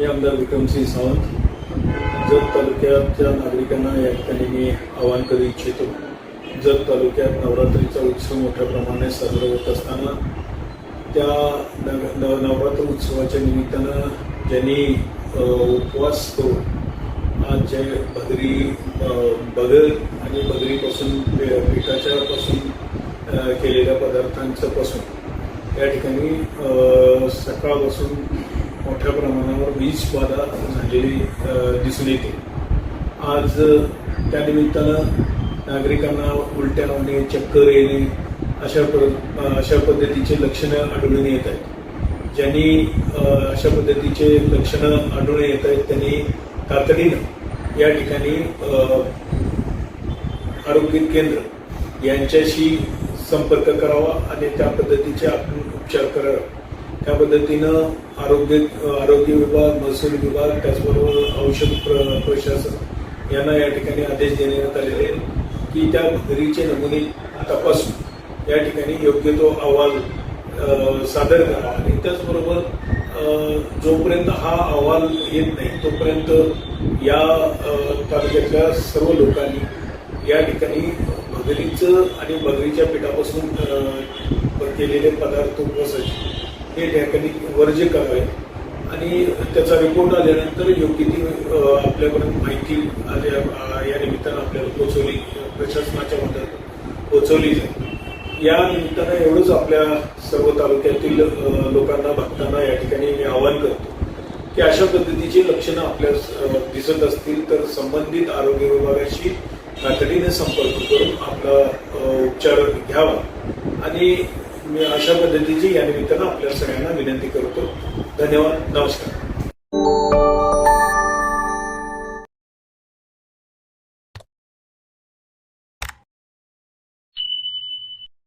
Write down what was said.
मी आमदार विक्रमसिंह सावंत जत तालुक्याच्या नागरिकांना या ठिकाणी मी आवाहन करू इच्छितो. जत तालुक्यात नवरात्रीचा उत्सव मोठ्या प्रमाणात साजरा होत असताना त्या नव नव- नवरात्र उत्सवाच्या निमित्तानं ज्यांनी उपवास करून आज जे भगरी बदल आणि बगरीपासून पी- पिठाच्या पासून केलेल्या पदार्थांचं पासून या ठिकाणी सकाळपासून मोठ्या प्रमाणावर वीज बाधा झालेली दिसून येते. आज त्यानिमित्तानं नागरिकांना उलट्या होणे चक्कर येणे अशा प्र अशा पद्धतीचे लक्षणं आढळून येत आहेत. ज्यांनी अशा पद्धतीचे लक्षणं आढळून येत आहेत त्यांनी तातडीनं या ठिकाणी आरोग्य केंद्र यांच्याशी संपर्क करावा आणि त्या पद्धतीचे आपण उपचार करावे. त्या पद्धतीनं आरोग्य आरोग्य विभाग महसूल विभाग त्याचबरोबर औषध प्र प्रशासन यांना या ठिकाणी आदेश देण्यात आलेले आहेत की त्या घरीचे नमुने तपासून या ठिकाणी योग्य तो अहवाल सादर करावा. आणि त्याचबरोबर जोपर्यंत हा अहवाल येत नाही तोपर्यंत या तालुक्यातल्या सर्व लोकांनी या ठिकाणी भगरीचं आणि भगरीच्या पिठापासून केलेले पदार्थ उपवासाचे हे ठिकाणी वर्ज्य करावे. आणि त्याचा रिपोर्ट आल्यानंतर योग्य ती आपल्यापर्यंत माहिती आल्या या निमित्तानं आपल्याला पोचवली प्रशासनाच्या मदत पोचवली जाईल. या निमित्तानं एवढंच आपल्या सर्व तालुक्यातील लोकांना भक्तांना या ठिकाणी मी आवाहन करतो की अशा पद्धतीची लक्षणं आपल्या दिसत असतील तर संबंधित आरोग्य विभागाशी तातडीने संपर्क करून आपला उपचार घ्यावा. आणि मी अशा पद्धतीची या निमित्तानं आपल्या सगळ्यांना विनंती करतो. धन्यवाद. नमस्कार.